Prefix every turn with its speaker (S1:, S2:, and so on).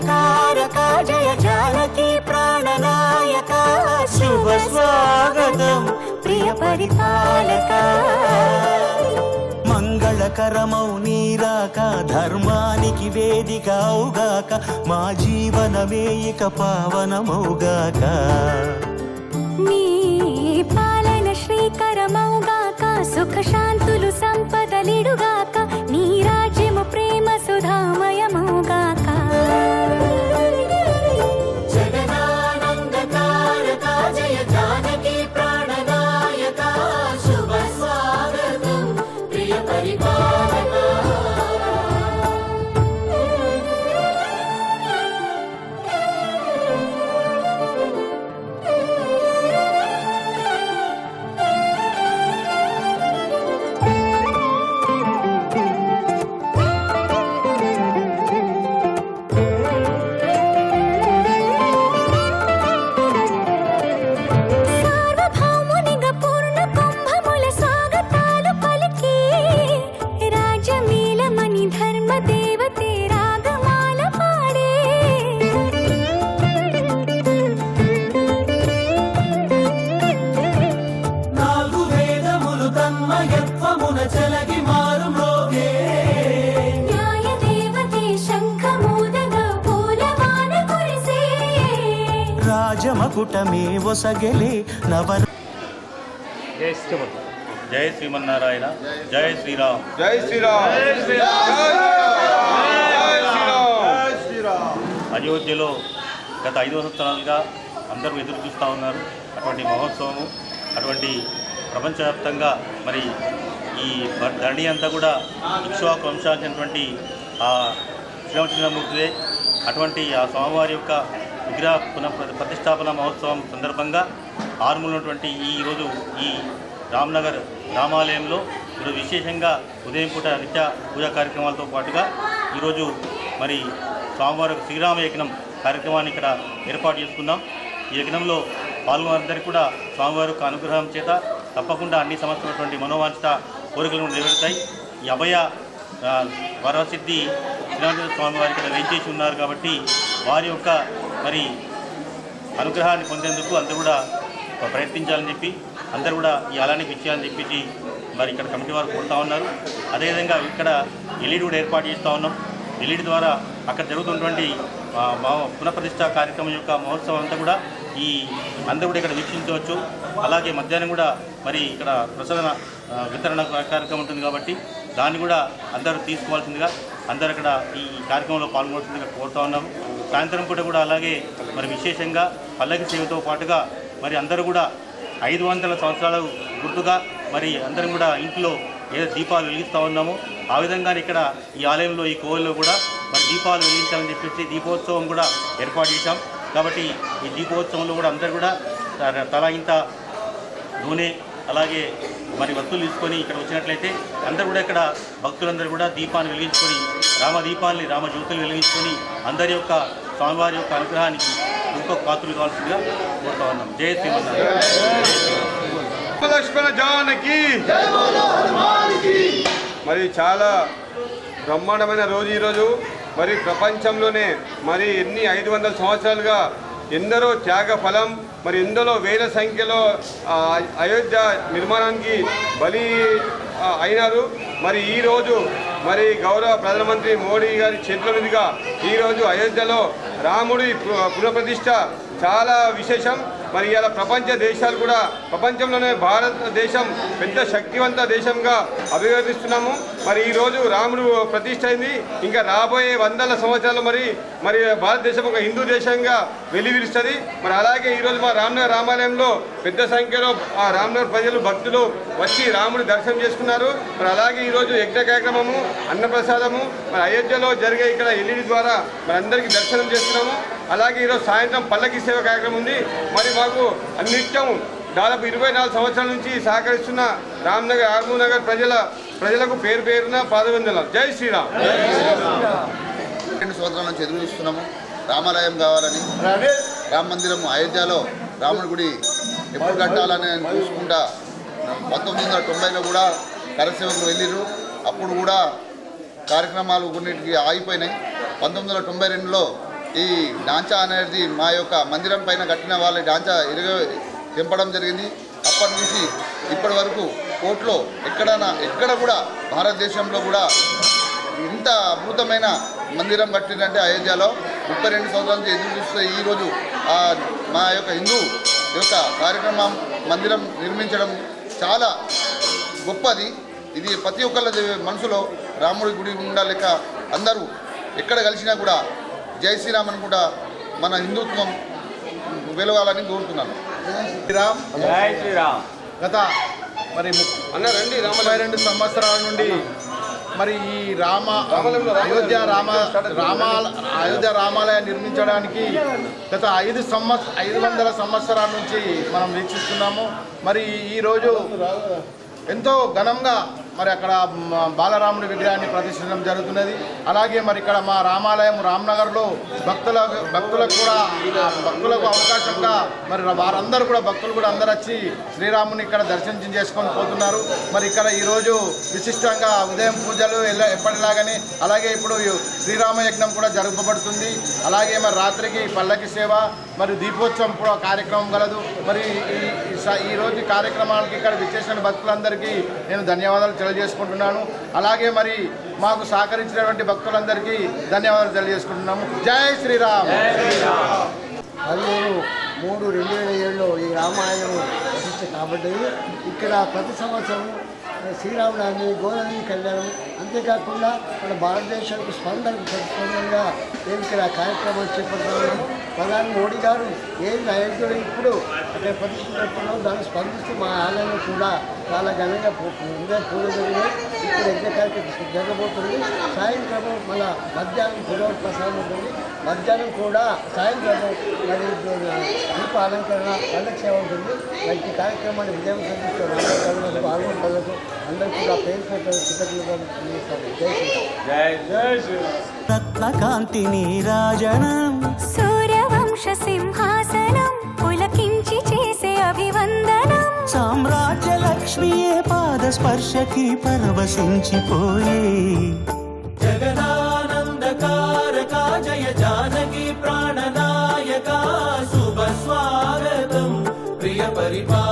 S1: జగదానందకారక జయ జానకి ప్రాణనాయక
S2: శుభ స్వాగతం ప్రియ పరిపాలక.
S1: మంగళకరమౌ నీరాక ధర్మానికి వేదిక అవుగాక మా జీవనమే ఇక పావనమౌగాక.
S2: నీ పాలన శ్రీకరమౌగాక సుఖ శాంతులు సంపదలిడుగాక నీ రాజ్యము ప్రేమ సుధామయమౌగాక.
S1: రాజమకుటమే ఒసగెలే నవ
S3: జై శ్రీమన్నారాయణ జై శ్రీరామ్.
S4: జై శ్రీరామ్.
S3: అయోధ్యలో గత ఐదు సంవత్సరాలుగా అందరూ ఎదురు చూస్తూ ఉన్నారు. అటువంటి మహోత్సవము అటువంటి ప్రపంచవ్యాప్తంగా మరి ఈ ధరణి అంతా కూడా ఇక్ష్వాకు వంశాచినటువంటి ఆ శ్రీరామచంద్రమూర్తిదే. అటువంటి ఆ స్వామివారి యొక్క విగ్రహ పునః ప్రతిష్టాపన మహోత్సవం సందర్భంగా ఆరుమూలటువంటి ఈ ఈరోజు ఈ రామ్నగర్ రామాలయంలో ఈరోజు విశేషంగా ఉదయం పూట నిత్య పూజా కార్యక్రమాలతో పాటుగా ఈరోజు మరి స్వామివారి శ్రీరామ యజ్ఞం కార్యక్రమాన్ని ఇక్కడ ఏర్పాటు చేసుకున్నాం. ఈ యజ్ఞంలో పాల్గొనందరికీ కూడా స్వామివారి యొక్క అనుగ్రహం చేత తప్పకుండా అన్ని సంవత్సరమైనటువంటి మనోవాంఛిత కోరికలను నెరవేరుతాయి. ఈ అభయ వరసిద్ధి శ్రీరామచంద్ర స్వామి వారి ఇక్కడ వేంచేసి ఉన్నారు కాబట్టి వారి యొక్క మరి అనుగ్రహాన్ని పొందేందుకు అందరూ కూడా ప్రయత్నించాలని చెప్పి అందరూ కూడా ఈ ఆలయానికి ఇచ్చేయాలని చెప్పేసి మరి ఇక్కడ కమిటీ వారు కోరుతా ఉన్నారు. అదేవిధంగా ఇక్కడ ఎల్ఈడి కూడా ఏర్పాటు చేస్తూ ఉన్నాం. ఎల్ఈడి ద్వారా అక్కడ జరుగుతున్నటువంటి పునఃప్రతిష్ట కార్యక్రమం యొక్క మహోత్సవం అంతా కూడా ఈ అందరూ కూడా ఇక్కడ వీక్షించవచ్చు. అలాగే మధ్యాహ్నం కూడా మరి ఇక్కడ ప్రసరణ వితరణ కార్యక్రమం ఉంటుంది కాబట్టి దాన్ని కూడా అందరూ తీసుకోవాల్సిందిగా అందరూ అక్కడ ఈ కార్యక్రమంలో పాల్గొనాల్సిందిగా కోరుతా ఉన్నాము. సాయంత్రం పూట కూడా అలాగే మరి విశేషంగా పల్లకి సేవతో పాటుగా మరి అందరూ కూడా ఐదు వందల సంవత్సరాల గుర్తుగా మరి అందరం కూడా ఇంట్లో ఏదో దీపాలు వెలిగిస్తూ ఉన్నాము. ఆ విధంగా ఇక్కడ ఈ ఆలయంలో ఈ కోవిల్లో కూడా మరి దీపాలు వెలిగించాలని చెప్పేసి దీపోత్సవం కూడా ఏర్పాటు చేశాం. కాబట్టి ఈ దీపోత్సవంలో కూడా అందరూ కూడా తలా ఇంత నూనె అలాగే మరి వస్తువులు తీసుకొని ఇక్కడ వచ్చినట్లయితే అందరూ కూడా ఇక్కడ భక్తులందరూ కూడా దీపాన్ని వెలిగించుకొని రామ దీపాన్ని రామ జ్యోతులు వెలిగించుకొని అందరి యొక్క స్వామివారి యొక్క అనుగ్రహానికి ఇంకొక పాత్రలు కావాల్సిందిగా కోరుతా ఉన్నాం. జయ శ్రీమన్నారాయణ.
S4: జానకి. మరి చాలా బ్రహ్మాండమైన రోజు ఈరోజు. మరి ప్రపంచంలోనే మరి ఎన్ని ఐదు వందల సంవత్సరాలుగా ఎందరో త్యాగ ఫలం మరి ఎందరో వేల సంఖ్యలో అయోధ్య నిర్మాణానికి బలి అయినారు. మరి ఈరోజు మరి గౌరవ ప్రధానమంత్రి మోడీ గారి చేతుల మీదుగా ఈరోజు అయోధ్యలో రాముడి పునఃప్రతిష్ట చాలా విశేషం. మరి ఇలా ప్రపంచ దేశాలు కూడా ప్రపంచంలోనే భారతదేశం పెద్ద శక్తివంత దేశంగా అభివర్ణిస్తున్నాము. మరి ఈరోజు రాముడు ప్రతిష్ట అయింది. ఇంకా రాబోయే వందల సంవత్సరాలు మరి మరి భారతదేశం ఒక హిందూ దేశంగా వెలివిరుస్తుంది. మరి అలాగే ఈరోజు మా రామనగర్ రామాలయంలో పెద్ద సంఖ్యలో ఆ రామనగర్ ప్రజలు భక్తులు వచ్చి రాముడు దర్శనం చేసుకున్నారు. మరి అలాగే ఈరోజు యజ్ఞ కార్యక్రమము అన్నప్రసాదము మరి అయోధ్యలో జరిగే ఇక్కడ ఎల్ఈడి ద్వారా మరి అందరికీ దర్శనం చేస్తున్నాము అలాగే ఈరోజు సాయంత్రం పల్లకి సేవ కార్యక్రమం ఉంది. మరి మాకు నిత్యం దాదాపు ఇరవై నాలుగు సంవత్సరాల నుంచి సహకరిస్తున్న రామ్నగర్ ఆర్మూ నగర్ ప్రజల ప్రజలకు పేరు పేరున పాదవందనాలు. జై శ్రీరామ్.
S5: రెండు సంవత్సరాల నుంచి ఎదురు చూస్తున్నాము. రామాలయం కావాలని రామ మందిరం అయోధ్యలో రాముడి గుడి ఎప్పుడు కట్టాలని చూసుకుంటా. పంతొమ్మిది వందల తొంభైలో కూడా కరసేవకులు వెళ్ళిరు అప్పుడు కూడా కార్యక్రమాలు కొన్నిటికి ఆగిపోయినాయి. పంతొమ్మిది వందల తొంభై రెండులో ఈ డాంచా అనేది మా యొక్క మందిరం పైన కట్టిన వాళ్ళ డాంచా ఇరగ తెంపడం జరిగింది. అప్పటి నుంచి ఇప్పటి వరకు కోర్టులో ఎక్కడైనా ఎక్కడ కూడా భారతదేశంలో కూడా ఇంత అద్భుతమైన మందిరం కట్టిందంటే అయోధ్యలో ముప్పై రెండు సంవత్సరాల నుంచి ఎదురు చూస్తే ఈరోజు మా యొక్క హిందూ యొక్క కార్యక్రమం మందిరం నిర్మించడం చాలా గొప్పది. ఇది ప్రతి ఒక్కళ్ళ మనసులో రాముడి గుడి ఉండాలేక అందరూ ఎక్కడ కలిసినా కూడా జై శ్రీరామ్ అనుకుంటా కూడా మన హిందుత్వం వెలవాలని కోరుతున్నాను.
S6: శ్రీరామ్. జై శ్రీరామ్. గత మరి
S4: అన్న రండి
S6: ముప్పై రెండు సంవత్సరాల నుండి మరి ఈ రామ అయోధ్య రామ రామాల అయోధ్య రామాలయం నిర్మించడానికి గత ఐదు సంవత్స ఐదు వందల సంవత్సరాల నుంచి మనం వీక్షిస్తున్నాము. మరి ఈరోజు ఎంతో ఘనంగా మరి అక్కడ బాలరాముడి విగ్రహాన్ని ప్రదర్శించడం జరుగుతున్నది. అలాగే మరి ఇక్కడ మా రామాలయం రామ్నగర్లో భక్తుల భక్తులకు కూడా భక్తులకు అవకాశంగా మరి వారందరూ కూడా భక్తులు కూడా అందరూ వచ్చి శ్రీరాముని ఇక్కడ దర్శనం చేసుకొని పోతున్నారు. మరి ఇక్కడ ఈరోజు విశిష్టంగా ఉదయం పూజలు ఎప్పటిలాగానే అలాగే ఇప్పుడు శ్రీరామ యజ్ఞం కూడా జరపబడుతుంది. అలాగే మరి రాత్రికి పల్లకి సేవ మరి దీపోత్సవం కూడా కార్యక్రమం కలదు మరి ఈ స- ఈ రోజు కార్యక్రమానికి ఇక్కడ విచ్చేసిన భక్తులందరికీ నేను ధన్యవాదాలు తెలియజేసుకుంటున్నాను అలాగే మరి మాకు సహకరించినటువంటి భక్తులందరికీ ధన్యవాదాలు తెలియజేసుకుంటున్నాము. జై శ్రీరామ్.
S7: పదిహేను మూడు రెండు వేల ఏడులో ఈ రామాయణం ప్రతిష్ట కాబట్టి ఇక్కడ ప్రతి సంవత్సరం శ్రీరామనవమి గోదావరి కళ్యాణం అంతేకాకుండా మన భారతదేశానికి స్పందనకు ప్రతిస్పందనగా నేను ఇక్కడ కార్యక్రమం చేపడుతున్నాను. ప్రధాని మోడీ గారు ఏది అయోధ్యలో ఇప్పుడు? అక్కడ ప్రతిష్ఠిస్తున్నాం దాన్ని స్పందిస్తూ మా ఆలయంలో కూడా చాలా ఘనంగా ఉదయం పూజ జరిగినాయి ఇప్పుడు యజ్ఞ కార్యక్రమం జరగబోతుంది. సాయంత్రం మన మధ్యాహ్నం పురోగ ప్రసాదం ఉంటుంది. మధ్యాహ్నం కూడా సాయంత్రం మరి దీప అలంకరణ సేవ ఉంటుంది. మంచి కార్యక్రమాన్ని విజయం సాధిస్తున్న పాల్గొనలకు అందరూ కూడా పేరు పేరు కృతజ్ఞతలు తెలియజేస్తాను. జై శ్రీరామ్.
S1: రత్నకాంతి నీరాజనం
S2: సూర్యవంశ సింహాసనం పులకించి చేసే అభివందనం.
S1: సామ్రాజ్య లక్ష్మియే పాద స్పర్శకి పరవశించిపోయే. జగదానందకారక జయ జానకి ప్రాణనాయక శుభ స్వాగతం. ప్రియ పరిపాల